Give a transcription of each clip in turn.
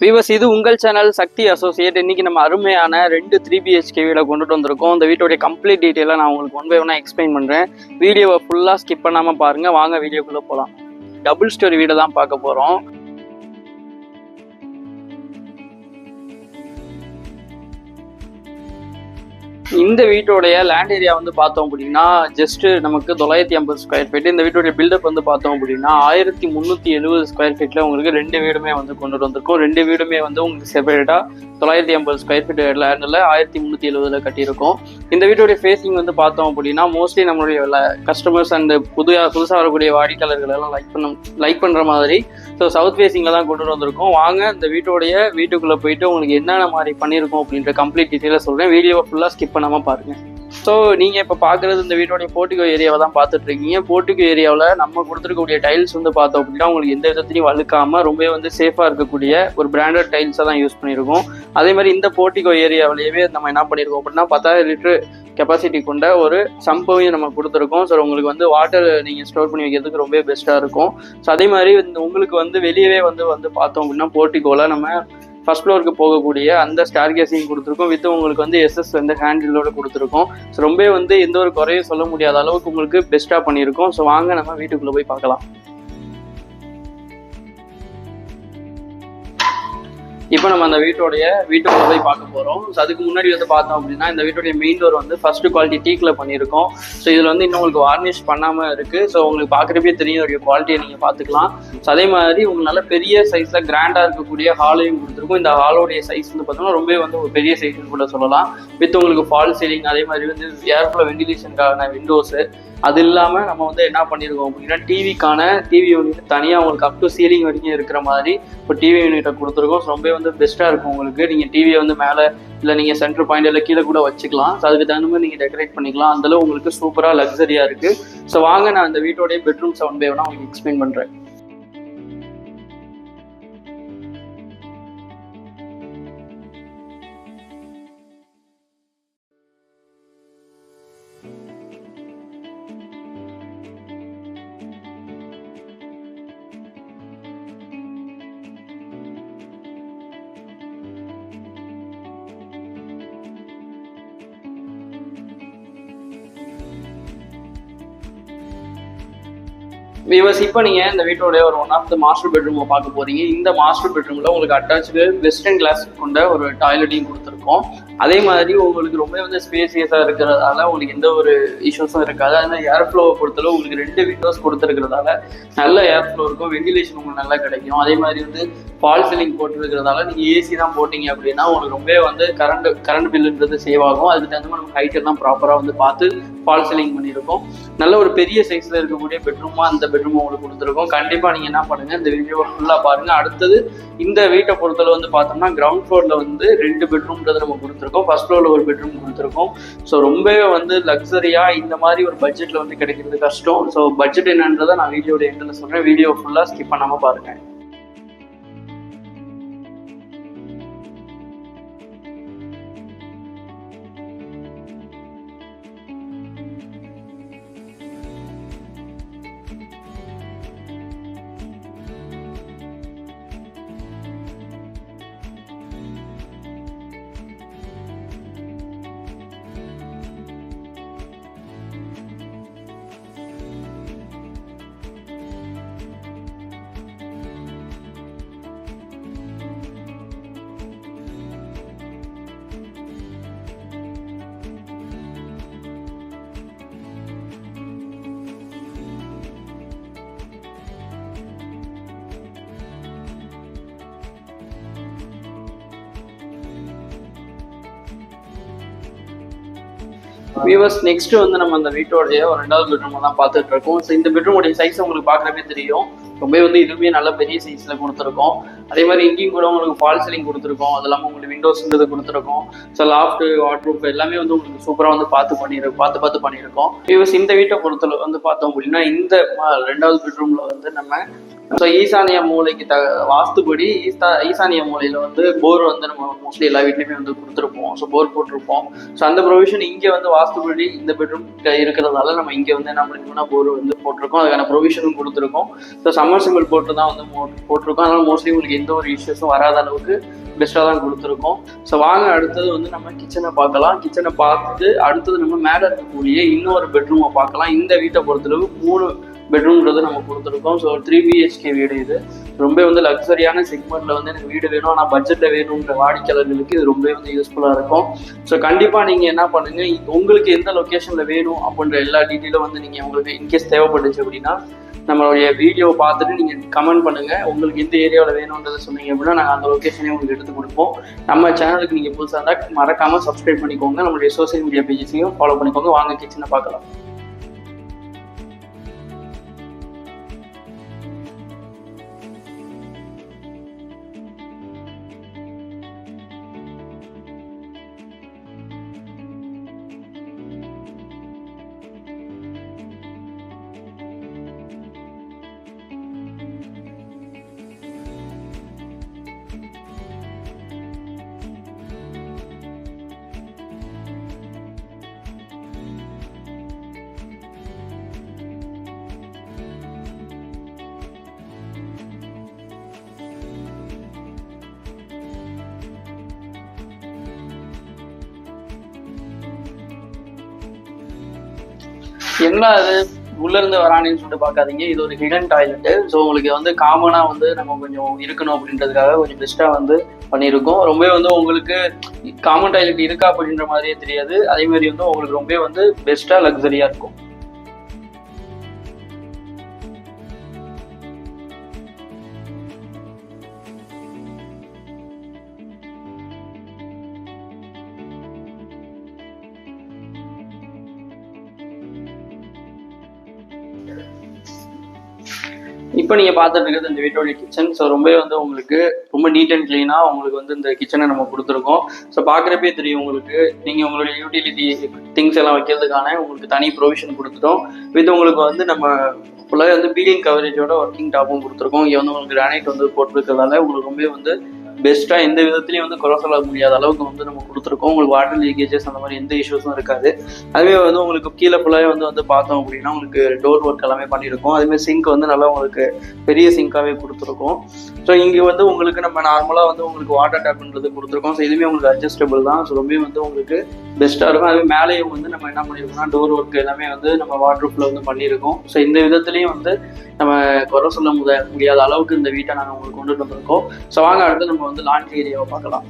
Viewers இது உங்கள் channel சக்தி associate இன்னைக்கு நம்ம அருமையான ரெண்டு த்ரீ பிஹெச்கே வீட கொண்டுட்டு வந்திருக்கோம். இந்த வீட்டோடைய கம்ப்ளீட் டீட்டெயிலாக நான் உங்களுக்கு ஒன் பை ஒன்னாக எக்ஸ்பிளைன் பண்ணுறேன் வீடியோவை ஃபுல்லாக ஸ்கிப் பண்ணாமல் பாருங்கள் வாங்க வீடியோக்குள்ளே போகலாம் டபுள் ஸ்டோரி வீடை தான் பார்க்க போகிறோம் இந்த வீட்டோடைய லேண்ட் ஏரியா வந்து பார்த்தோம் அப்படின்னா ஜஸ்ட் நமக்கு தொள்ளாயிரத்தி ஐம்பது ஸ்கொயர் ஃபீட் இந்த வீட்டோடைய பில்டப் வந்து பார்த்தோம் அப்படின்னா ஆயிரத்தி முந்நூற்றி எழுபது ஸ்கொயர் ஃபீட்டில் உங்களுக்கு ரெண்டு வீடுமே வந்து கொண்டுட்டு வந்திருக்கோம். ரெண்டு வீடுமே வந்து உங்களுக்கு செப்பரேட்டாக தொள்ளாயிரத்தி ஐம்பது ஸ்கொயர் ஃபீட் லேண்டில் ஆயிரத்தி முந்நூற்றி எழுபதில் கட்டியிருக்கோம். இந்த வீட்டோடைய ஃபேஸிங் வந்து பார்த்தோம் அப்படின்னா மோஸ்ட்லி நம்மளுடைய கஸ்டமர்ஸ் அண்ட் புது புதுசாக வரக்கூடிய வாடிக்கையாளர்கள் எல்லாம் லைக் பண்ண லைக் பண்ணுற மாதிரி. ஸோ சவுத் ஃபேஸிங்கில் தான் கொண்டு வந்திருக்கோம். வாங்க இந்த வீட்டோடைய வீட்டுக்குள்ளே போயிட்டு உங்களுக்கு என்னென்ன மாதிரி பண்ணியிருக்கோம் அப்படின்ற கம்ப்ளீட் டீட்டெயிலாக சொல்கிறேன் வீடியோவை ஃபுல்லாக ஸ்கிப் பண்ணாமல் பாருங்கள் ஸோ நீங்கள் இப்போ பார்க்குறது இந்த வீட்டோடைய போர்ட்டிகோ ஏரியாவை தான் பார்த்துட்டு இருக்கீங்க போர்ட்டிகோ ஏரியாவில் நம்ம கொடுத்துருக்கக்கூடிய டைல்ஸ் வந்து பார்த்தோம் அப்படின்னா உங்களுக்கு எந்த விதத்துலையும் வழுக்காமல் ரொம்பவே வந்து சேஃபாக இருக்கக்கூடிய ஒரு பிராண்டட் டைல்ஸை தான் யூஸ் பண்ணியிருக்கோம் அதே மாதிரி இந்த போர்ட்டிகோ ஏரியாவிலேயே நம்ம என்ன பண்ணியிருக்கோம் அப்படின்னா பத்தாயிரம் லிட்டர் கெப்பாசிட்டி கொண்ட ஒரு சம்பவையும் நம்ம கொடுத்துருக்கோம். ஸோ உங்களுக்கு வந்து வாட்டர் நீங்கள் ஸ்டோர் பண்ணி வைக்கிறதுக்கு ரொம்பவே பெஸ்ட்டாக இருக்கும். ஸோ அதே மாதிரி இந்த உங்களுக்கு வந்து வெளியவே வந்து வந்து பார்த்தோம் அப்படின்னா போர்ட்டிகோவில் நம்ம ஃபர்ஸ்ட் ஃப்ளோருக்கு போகக்கூடிய அந்த ஸ்டார் கேசிங் கொடுத்துருக்கோம். வித் உங்களுக்கு வந்து எஸ்எஸ் வந்து ஹேண்டிலோட கொடுத்துருக்கோம். ஸோ ரொம்பவே வந்து எந்த ஒரு குறையும் சொல்ல முடியாத அளவுக்கு உங்களுக்கு பெஸ்ட்டாக பண்ணியிருக்கோம். ஸோ வாங்க நம்ம வீட்டுக்குள்ளே போய் பார்க்கலாம். இப்போ நம்ம அந்த வீட்டோடைய வீட்டுக்குள்ள போய் பார்க்க போகிறோம் ஸோ அதுக்கு முன்னாடி வந்து பார்த்தோம் அப்படின்னா இந்த வீட்டுடைய மெயின் டோர் வந்து ஃபர்ஸ்ட் குவாலிட்டி டீக்கில் பண்ணியிருக்கோம். ஸோ இதில் வந்து இன்னும் உங்களுக்கு வார்னிஷ் பண்ணாமல் இருக்குது ஸோ உங்களுக்கு பார்க்குறப்பே தெரியும் இதோடைய குவாலிட்டியை நீங்கள் பார்த்துக்கலாம். ஸோ அதே மாதிரி உங்களுக்கு நல்ல பெரிய சைஸில் கிராண்டாக இருக்கக்கூடிய ஹாலையும் கொடுத்துருக்கோம். இந்த ஹாலோடைய சைஸ் வந்து பார்த்தோம்னா ரொம்பவே வந்து ஒரு பெரிய சைஸ் கூட சொல்லலாம். வித் உங்களுக்கு ஃபால் சீலிங் அதே மாதிரி வந்து ஏர்ஃப்ளோ வெண்டிலேஷனுக்கான விண்டோஸு அது இல்லாமல் நம்ம வந்து என்ன பண்ணியிருக்கோம் அப்படின்னா டிவிக்கான டிவி யூனிட் தனியாக உங்களுக்கு அப் டு சீலிங் வரைக்கும் இருக்கிற மாதிரி இப்போ டிவி யூனிட்டை கொடுத்துருக்கோம். ஸோ ரொம்பவே வந்து பெஸ்ட்டாக இருக்கும் உங்களுக்கு. நீங்கள் டிவியை வந்து மேலே இல்லை நீங்கள் சென்டர் பாயிண்ட் இல்லை கீழே கூட வச்சுக்கலாம். ஸோ அதுக்கு தகுந்த மாதிரி நீங்கள் டெக்கரேட் பண்ணிக்கலாம். அந்தளவு உங்களுக்கு சூப்பராக லக்ஸரியாக இருக்குது ஸோ வாங்க நான் அந்த வீட்டோடைய பெட்ரூம் செவன் பை உங்களுக்கு எக்ஸ்பிளைன் பண்ணுறேன் விவஸ் இப்போ நீங்கள் இந்த வீட்டோடைய ஒரு ஒன் ஆஃப் த மாஸ்டர் பெட்ரூமை பார்க்க போறீங்க. இந்த மாஸ்டர் பெட்ரூமில் உங்களுக்கு அட்டாச்சு வெஸ்டர்ன் கிளாஸ் கொண்ட ஒரு டாய்லெட்டையும் கொடுத்துருக்கோம். அதே மாதிரி உங்களுக்கு ரொம்ப வந்து ஸ்பேசியஸாக இருக்கிறதால உங்களுக்கு எந்த ஒரு இஷ்யூஸும் இருக்காது. அதனால் ஏர் ஃப்ளோவை பொறுத்தளவு உங்களுக்கு ரெண்டு விண்டோஸ் கொடுத்துருக்கிறதால நல்ல ஏர் ஃப்ளோ இருக்கும். வெண்டிலேஷன் உங்களுக்கு நல்லா கிடைக்கும். அதே மாதிரி வந்து ஃபால் சீலிங் போட்டுருக்கிறதால நீங்கள் ஏசி தான் போட்டிங்க அப்படின்னா உங்களுக்கு ரொம்பவே வந்து கரண்ட் கரண்ட் பில்லுன்றது சேவ் ஆகும். அதுக்கு தகுந்த மாதிரி நம்ம ஹைட் எல்லாம் ப்ராப்பராக வந்து பார்த்து ஃபால் சீலிங் பண்ணியிருக்கோம். நல்ல ஒரு பெரிய சைஸில் இருக்கக்கூடிய பெட்ரூமாக அந்த பெட்ரூம் உங்களுக்கு கொடுத்துருக்கோம். கண்டிப்பாக நீங்கள் என்ன பண்ணுங்கள் இந்த வீடியோ ஃபுல்லாக பாருங்கள் அடுத்தது இந்த வீட்டை பொறுத்தளவு வந்து பார்த்தோம்னா கிரவுண்ட் ஃப்ளோரில் வந்து ரெண்டு பெட்ரூம்ன்றது நம்ம கொடுத்துருக்கோம். ஃபர்ஸ்ட் ஃப்ளோரில் ஒரு பெட்ரூம் கொடுத்துருக்கோம். ஸோ ரொம்பவே வந்து லக்ஸரியாக இந்த மாதிரி ஒரு பட்ஜெட்டில் வந்து கிடைக்கிறது கஷ்டம். ஸோ பட்ஜெட் என்னன்றதை நான் வீடியோட எண்டில் சொல்கிறேன் வீடியோ ஃபுல்லாக ஸ்கிப் பண்ணாமல் பாருங்கள் வியூவர்ஸ் நெக்ஸ்ட் வந்து நம்ம அந்த வீட்டோடைய ஒரு ரெண்டாவது பெட்ரூம் தான் பார்த்துட்டு இருக்கோம். ஸோ இந்த பெட்ரூமுடைய சைஸ் உங்களுக்கு பார்க்குறப்பே தெரியும். ரொம்பவே வந்து இதுவுமே நல்ல பெரிய சைஸில் கொடுத்துருக்கோம். அதே மாதிரி இங்கேயும் கூட உங்களுக்கு ஃபால் சீலிங் கொடுத்துருக்கோம். அது இல்லாமல் உங்களுக்கு விண்டோஸ்ன்றது கொடுத்துருக்கோம். ஸோ லாஃப்ட் வாட்ரூப் எல்லாமே வந்து உங்களுக்கு சூப்பராக வந்து பார்த்து பண்ணிரு பார்த்து பார்த்து பண்ணியிருக்கோம் வியூவர்ஸ் இந்த வீட்டை பொறுத்தளவு வந்து பார்த்தோம் அப்படின்னா இந்த ரெண்டாவது பெட்ரூமில் வந்து நம்ம ஸோ ஈசானிய மூலைக்கு த வாஸ்துபடி ஈசா ஈசானிய மூலையில் வந்து போர் வந்து நம்ம மோஸ்ட்லி எல்லா வீட்லேயுமே வந்து கொடுத்துருப்போம். ஸோ போர் போட்டிருப்போம். ஸோ அந்த ப்ரொவிஷன் இங்கே வந்து வாஸ்துபடி இந்த பெட்ரூம் இருக்கிறதால நம்ம இங்கே வந்து என்ன பண்ணிருக்கோம்னா போர் வந்து போட்டிருக்கோம். அதுக்கான ப்ரொவிஷனும் கொடுத்துருக்கோம். ஸோ சம்மர் சிம்பிள் போட்டு தான் வந்து மோ- போட்டிருக்கோம். அதனால் மோஸ்ட்லி உங்களுக்கு எந்த ஒரு இஷ்யூஸும் வராத அளவுக்கு பெஸ்ட்டாக தான் கொடுத்துருக்கோம். ஸோ வாங்க அடுத்தது வந்து நம்ம கிச்சனை பார்க்கலாம். கிச்சனை பார்த்துட்டு அடுத்தது நம்ம மேலே இருக்கக்கூடிய இன்னொரு பெட்ரூமை பார்க்கலாம். இந்த வீட்டை பொறுத்தளவு மூணு பெட்ரூம்ன்றது நம்ம கொடுத்துருக்கோம். ஸோ த்ரீ பிஹெச்கே வீடு இது. ரொம்ப வந்து லக்ஸரியான செக்மெண்ட்ல வந்து எனக்கு வீடு வேணும். ஆனால் பட்ஜெட்டில் வேணுன்ற வாடிக்கையாளர்களுக்கு இது ரொம்ப வந்து யூஸ்ஃபுல்லாக இருக்கும். ஸோ கண்டிப்பாக நீங்கள் என்ன பண்ணுங்கள் உங்களுக்கு எந்த லொக்கேஷனில் வேணும் அப்படின்ற எல்லா டீட்டெயிலும் வந்து நீங்கள் உங்களுக்கு இன்கேஸ் தேவைப்பட்டுச்சு அப்படின்னா நம்மளுடைய வீடியோ பார்த்துட்டு நீங்கள் கமெண்ட் பண்ணுங்கள் உங்களுக்கு எந்த ஏரியாவில் வேணுன்றதை சொன்னீங்க அப்படின்னா நாங்கள் அந்த லொக்கேஷனே உங்களுக்கு எடுத்து கொடுப்போம். நம்ம சேனலுக்கு நீங்கள் புதுசாக இருந்தால் மறக்காமல் சப்ஸ்கிரைப் பண்ணிக்கோங்க. நம்மளுடைய சோஷியல் மீடியா பேஜஸையும் ஃபாலோ பண்ணிக்கோங்க. வாங்க கிச்சனை பார்க்கலாம். என்ன அது உள்ள இருந்து வரானேன்னு சொல்லிட்டு பார்க்காதீங்க. இது ஒரு ஹிடன் டாய்லெட் ஸோ உங்களுக்கு வந்து காமனா வந்து நம்ம கொஞ்சம் இருக்கணும் அப்படின்றதுக்காக கொஞ்சம் பெஸ்ட்டாக வந்து பண்ணியிருக்கோம். ரொம்பவே வந்து உங்களுக்கு காமன் டாய்லெட் இருக்கா அப்படின்ற மாதிரியே தெரியாது. அதே மாதிரி வந்து உங்களுக்கு ரொம்பவே வந்து பெஸ்ட்டாக லக்ஸரியாக இருக்கும். இப்போ நீங்க பார்த்துட்டு இருக்கிறது இந்த வீட்டோடைய கிச்சன் ஸோ ரொம்பவே வந்து உங்களுக்கு ரொம்ப நீட் அண்ட் க்ளீனாக உங்களுக்கு வந்து இந்த கிச்சனை நம்ம கொடுத்துருக்கோம். ஸோ பார்க்குறப்பே தெரியும் உங்களுக்கு. நீங்க உங்களுடைய யூட்டிலிட்டி திங்ஸ் எல்லாம் வைக்கிறதுக்கான உங்களுக்கு தனி ப்ரொவிஷன் கொடுத்துட்டோம். வித் உங்களுக்கு வந்து நம்ம ஃபுல்லாக வந்து பீலிங் கவரேஜோட ஒர்க்கிங் டாப்பும் கொடுத்துருக்கோம். இங்கே வந்து உங்களுக்கு கிரானைட் வந்து போட்டிருக்கிறதால உங்களுக்கு ரொம்பவே வந்து பெஸ்ட்டாக எந்த விதத்துலையும் வந்து குறை சொல்ல முடியாத அளவுக்கு வந்து நம்ம கொடுத்துருக்கோம். உங்களுக்கு வாட்டர் லீக்கேஜஸ் அந்த மாதிரி எந்த இஷ்யூஸும் இருக்காது. அதுவே வந்து உங்களுக்கு கீழே ஃபுல்லாகவே வந்து வந்து பார்த்தோம் அப்படின்னா உங்களுக்கு டோர் ஒர்க் எல்லாமே பண்ணியிருக்கோம். அதுமாதிரி சிங்க் வந்து நல்லா உங்களுக்கு பெரிய சிங்காகவே கொடுத்துருக்கோம். ஸோ இங்கே வந்து உங்களுக்கு நம்ம நார்மலாக வந்து உங்களுக்கு வாட்டர் டேப்ன்றது கொடுத்துருக்கோம். ஸோ இதுவுமே உங்களுக்கு அட்ஜஸ்டபிள் தான். ஸோ ரொம்பவே வந்து உங்களுக்கு பெஸ்ட்டாக இருக்கும். அதுவே மேலேயும் வந்து நம்ம என்ன பண்ணியிருக்கோம்னா டோர் ஒர்க் எல்லாமே வந்து நம்ம வாட்டர் வந்து பண்ணியிருக்கோம். ஸோ இந்த விதத்துலேயும் வந்து நம்ம குறை சொல்ல முடியாத அளவுக்கு இந்த வீட்டை நாங்கள் உங்களுக்கு கொண்டுட்டு வந்திருக்கோம். ஸோ வாங்க அடுத்து நம்ம வந்து லாண்ட்ரி ஏரியாவை பார்க்கலாம்.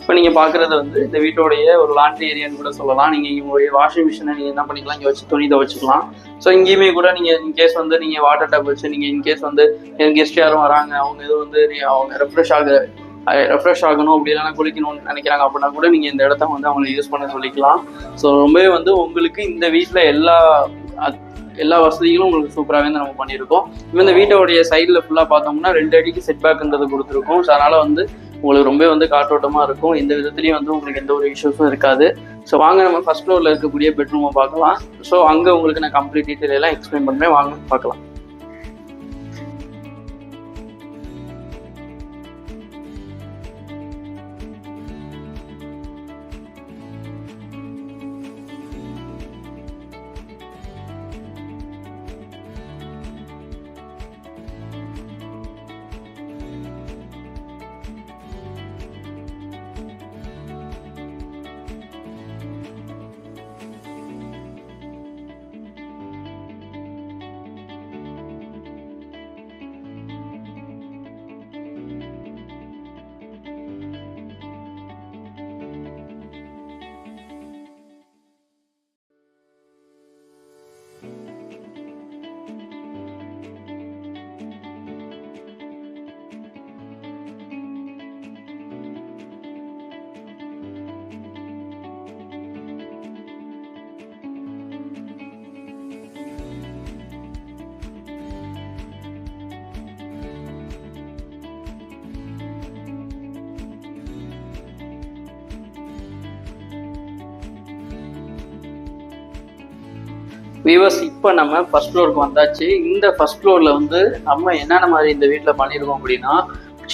இப்போ நீங்கள் பார்க்குறது வந்து இந்த வீட்டோடைய ஒரு லாண்ட்ரி ஏரியான்னு கூட சொல்லலாம். நீங்கள் உங்களுடைய வாஷிங் மிஷினை நீங்கள் என்ன பண்ணிக்கலாம்? இங்கே வச்சு துணி துவைச்சிக்கலாம். ஸோ இங்கேயுமே கூட நீங்கள் இன்கேஸ் வந்து நீங்கள் வாட்டர் டேப் வச்சு நீங்கள் இன்கேஸ் வந்து கெஸ்ட் யாரும் வராங்க அவங்க எதுவும் வந்து நீ- அவங்க ரெஃப்ரெஷ் ஆக ரெஃப்ரெஷ் ஆகணும் அப்படி இல்லைனா குளிக்கணும்னு நினைக்கிறாங்க அப்படின்னா கூட நீங்கள் இந்த இடத்த வந்து அவங்களை யூஸ் பண்ண சொல்லிக்கலாம். ஸோ ரொம்பவே வந்து உங்களுக்கு இந்த வீட்டில் எல்லா எல்லா வசதிகளும் உங்களுக்கு சூப்பராகவே வந்து நம்ம பண்ணியிருக்கோம். இப்போ இந்த வீட்டோடைய சைடில் ஃபுல்லாக பார்த்தோம்னா ரெண்டு அடிக்கு செட் பேக்ன்றது கொடுத்துருக்கோம். ஸோ அதனால் வந்து உங்களுக்கு ரொம்ப வந்து காற்றோட்டமாக இருக்கும். எந்த விதத்துலையும் வந்து உங்களுக்கு எந்த ஒரு இஷ்யூஸும் இருக்காது. ஸோ வாங்க நம்ம ஃபர்ஸ்ட் ஃப்ளோரில் இருக்கக்கூடிய பெட்ரூமை பார்க்கலாம். ஸோ அங்கே உங்களுக்கு நான் கம்ப்ளீட் டீட்டெயில் எல்லாம் எக்ஸ்பிளைன் பண்ணுறேன் வாங்க பார்க்கலாம். வியூவர்ஸ் இப்போ நம்ம ஃபர்ஸ்ட் ஃப்ளோருக்கு வந்தாச்சு. இந்த ஃபர்ஸ்ட் ஃப்ளோரில் வந்து நம்ம என்னென்ன மாதிரி இந்த வீட்டில் பண்ணியிருக்கோம் அப்படின்னா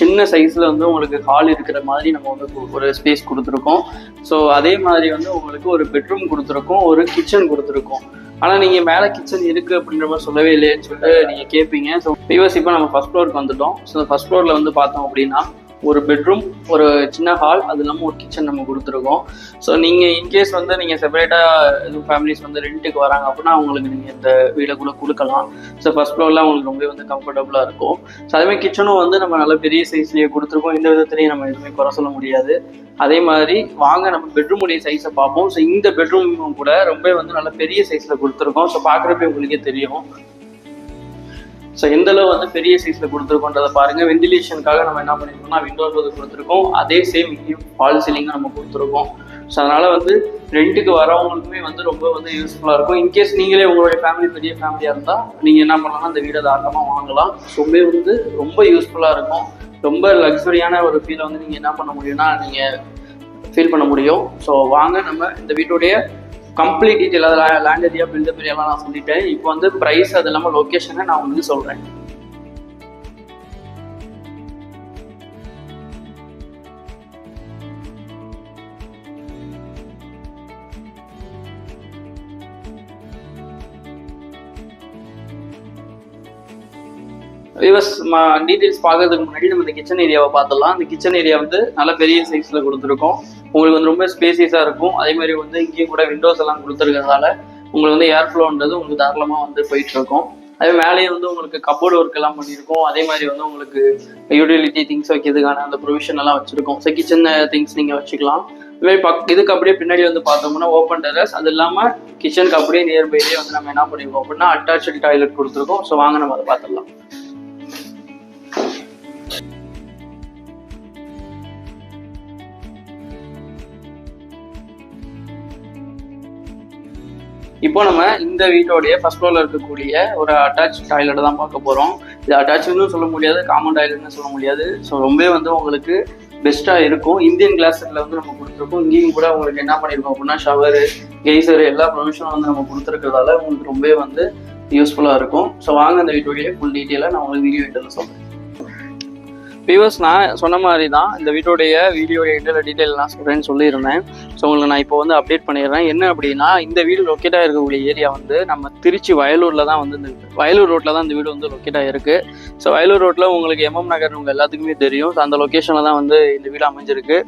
சின்ன சைஸில் வந்து உங்களுக்கு ஹால் இருக்கிற மாதிரி நம்ம வந்து ஒரு ஸ்பேஸ் கொடுத்துருக்கோம். ஸோ அதே மாதிரி வந்து உங்களுக்கு ஒரு பெட்ரூம் கொடுத்துருக்கோம் ஒரு கிச்சன் கொடுத்துருக்கோம். ஆனால் நீங்கள் மேலே கிச்சன் இருக்குது அப்படின்ற மாதிரி சொல்லவே இல்லைன்னு சொல்லிட்டு நீங்கள் கேட்பீங்க ஸோ வியூவர்ஸ் இப்போ நம்ம ஃபர்ஸ்ட் ஃப்ளோருக்கு வந்துட்டோம். ஸோ ஃபர்ஸ்ட் ஃப்ளோரில் வந்து பார்த்தோம் அப்படின்னா ஒரு பெட்ரூம் ஒரு சின்ன ஹால் அது இல்லாமல் ஒரு கிச்சன் நம்ம கொடுத்துருக்கோம். ஸோ நீங்கள் இன்கேஸ் வந்து நீங்கள் செப்பரேட்டாக எதுவும் ஃபேமிலிஸ் வந்து ரெண்ட்டுக்கு வராங்க அப்படின்னா அவங்களுக்கு நீங்கள் இந்த வீடை கூட கொடுக்கலாம். ஸோ ஃபஸ்ட் ஃப்ளோரில் அவங்களுக்கு ரொம்பவே வந்து கம்ஃபர்டபுளாக இருக்கும். ஸோ அதேமாதிரி கிச்சனும் வந்து நம்ம நல்ல பெரிய சைஸ்லேயே கொடுத்துருக்கோம். இந்த விதத்துலேயும் நம்ம எதுவுமே குறை சொல்ல முடியாது. அதே மாதிரி வாங்க நம்ம பெட்ரூமுடைய சைஸை பார்ப்போம். ஸோ இந்த பெட்ரூமும் கூட ரொம்ப வந்து நல்ல பெரிய சைஸில் கொடுத்துருக்கோம். ஸோ பார்க்குறப்ப உங்களுக்கே தெரியும். ஸோ எந்த அளவு வந்து பெரிய சைஸில் கொடுத்துருக்கோன்றதை பாருங்க. வென்டிலேஷனுக்காக நம்ம என்ன பண்ணியிருக்கோம்னா விண்டோஸ் வந்து கொடுத்துருக்கோம். அதே சேம் இங்கேயும் ஃபால் சீலிங்கும் நம்ம கொடுத்துருக்கோம். ஸோ அதனால வந்து ரெண்ட்டுக்கு வரவங்களுக்குமே வந்து ரொம்ப வந்து யூஸ்ஃபுல்லாக இருக்கும். இன்கேஸ் நீங்களே உங்களுடைய ஃபேமிலி பெரிய ஃபேமிலியாக இருந்தால் நீங்கள் என்ன பண்ணலாம் அந்த வீடை தாராளமாக வாங்கலாம். ரொம்பவே வந்து ரொம்ப யூஸ்ஃபுல்லாக இருக்கும். ரொம்ப லக்ஸரியான ஒரு ஃபீலை வந்து நீங்கள் என்ன பண்ண முடியும்னா நீங்கள் ஃபீல் பண்ண முடியும். ஸோ வாங்க நம்ம இந்த வீட்டுடைய கம்ப்ளீட் டீட்டெயில் அதில் லேண்ட் ஏரியா பில்டப் ஏரியாலாம் நான் சொல்லிட்டேன். இப்போ வந்து ப்ரைஸ் அது இல்லாமல் லொக்கேஷனை நான் உங்களுக்கு சொல்கிறேன் விவஸ் டீட்டெயில்ஸ் பார்க்கறதுக்கு முன்னாடி நம்ம இந்த கிச்சன் ஏரியாவை பார்த்துடலாம். அந்த கிச்சன் ஏரியா வந்து நல்ல பெரிய சைஸில் கொடுத்துருக்கோம். உங்களுக்கு வந்து ரொம்ப ஸ்பேசியஸாக இருக்கும். அதே மாதிரி வந்து இங்கேயும் கூட விண்டோஸ் எல்லாம் கொடுத்துருக்கறதால உங்களுக்கு வந்து ஏர் ஃப்ளோன்றது உங்களுக்கு தாராளமாக வந்து போயிட்டு இருக்கும் அதே மேலேயே வந்து உங்களுக்கு கப்போர்டு ஒர்க் எல்லாம் பண்ணியிருக்கோம். அதே மாதிரி வந்து உங்களுக்கு யூட்டிலிட்டி திங்ஸ் வைக்கிறதுக்கான அந்த ப்ரொவிஷன் எல்லாம் வச்சிருக்கோம். ஸோ கிச்சன் திங்ஸ் நீங்கள் வச்சுக்கலாம். இதுமாதிரி பக் இதுக்கு அப்படியே பின்னாடி வந்து பார்த்தோம்னா ஓப்பன் டெரஸ் அது இல்லாமல் கிச்சனுக்கு அப்படியே நியர்பைலேயே வந்து நம்ம என்ன பண்ணிருக்கோம் அப்படின்னா அட்டாச்சு டாய்லெட் கொடுத்துருக்கோம். ஸோ வாங்க நம்ம அதை பார்த்துடலாம். இப்போ நம்ம இந்த வீட்டோடைய ஃபர்ஸ்ட் ஃப்ளோர்ல இருக்கக்கூடிய ஒரு அட்டாச் டாய்லெட் தான் பார்க்க போறோம். இது அட்டாச்னு சொல்ல முடியாது காமன் டாய்லெட்னு சொல்ல முடியாது. ஸோ ரொம்பவே வந்து உங்களுக்கு பெஸ்ட்டாக இருக்கும். இந்தியன் கிளாஸில் வந்து நம்ம கொடுத்துருக்கோம். இங்கேயும் கூட உங்களுக்கு என்ன பண்ணியிருக்கோம் அப்படின்னா ஷவரு கெய்சரு எல்லா ப்ரொவிஷனும் வந்து நம்ம கொடுத்துருக்கிறதால உங்களுக்கு ரொம்பவே வந்து யூஸ்ஃபுல்லாக இருக்கும். ஸோ வாங்க அந்த வீட்டோடைய ஃபுல் டீட்டெயிலாக நான் உங்களுக்கு வீடியோ வீட்டில் சொல்கிறேன் வியூவர்ஸ் நான் சொன்ன மாதிரி தான் இந்த வீட்டோடைய வீடியோ எண்டில் டீட்டெயில் நான் சொல்கிறேன்னு சொல்லியிருந்தேன். ஸோ உங்களுக்கு நான் இப்போ வந்து அப்டேட் பண்ணிடுறேன். என்ன அப்படின்னா இந்த வீடு லொக்கேட்டாக இருக்கக்கூடிய ஏரியா வந்து நம்ம திருச்சி வயலூரில் தான் வந்து இந்த வயலூர் ரோட்டில் தான் இந்த வீடு வந்து லொக்கேட்டாக இருக்குது ஸோ வயலூர் ரோட்டில் உங்களுக்கு எம்எம் நகர் உங்கள் எல்லாத்துக்குமே தெரியும். ஸோ அந்த லொக்கேஷனில் தான் வந்து இந்த வீடு அமைஞ்சிருக்கு.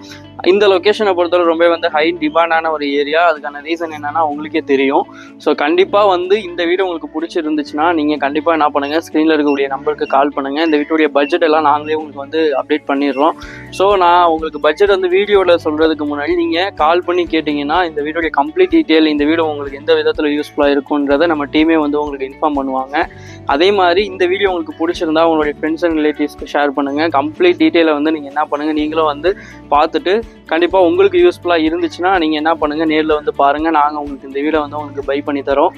இந்த லொக்கேஷனை பொறுத்தவரை ரொம்ப வந்து ஹை டிமாண்டான ஒரு ஏரியா அதுக்கான ரீசன் என்னன்னா உங்களுக்கே தெரியும். ஸோ கண்டிப்பாக வந்து இந்த வீடு உங்களுக்கு பிடிச்சிருந்துச்சுன்னா நீங்கள் கண்டிப்பாக என்ன பண்ணுங்கள் ஸ்க்ரீனில் இருக்கக்கூடிய நம்பருக்கு கால் பண்ணுங்கள் இந்த வீட்டுடைய பட்ஜெட் எல்லாம் நாங்களே உங்களுக்கு வந்து அப்டேட் பண்ணிடுறோம். ஸோ நான் உங்களுக்கு பட்ஜெட் வந்து வீடியோவில் சொல்கிறதுக்கு முன்னாடி நீங்கள் கால் பண்ணி கேட்டிங்கன்னா இந்த வீடியோடைய கம்ப்ளீட் டீட்டெயில் இந்த வீடியோ உங்களுக்கு எந்த விதத்தில் யூஸ்ஃபுல்லாக இருக்குன்றதை நம்ம டீமே வந்து உங்களுக்கு இன்ஃபார்ம் பண்ணுவாங்க. அதே மாதிரி இந்த வீடியோ உங்களுக்கு பிடிச்சிருந்தா உங்களுடைய ஃப்ரெண்ட்ஸ் அண்ட் ரிலேட்டிவ்ஸ்க்கு ஷேர் பண்ணுங்கள் கம்ப்ளீட் டீட்டெயிலை வந்து நீங்கள் என்ன பண்ணுங்கள் நீங்களும் வந்து பார்த்துட்டு கண்டிப்பாக உங்களுக்கு யூஸ்ஃபுல்லாக இருந்துச்சுன்னா நீங்கள் என்ன பண்ணுங்கள் நேரில் வந்து பாருங்கள் நாங்கள் உங்களுக்கு இந்த வீடியோ வந்து உங்களுக்கு பை பண்ணி தரோம்.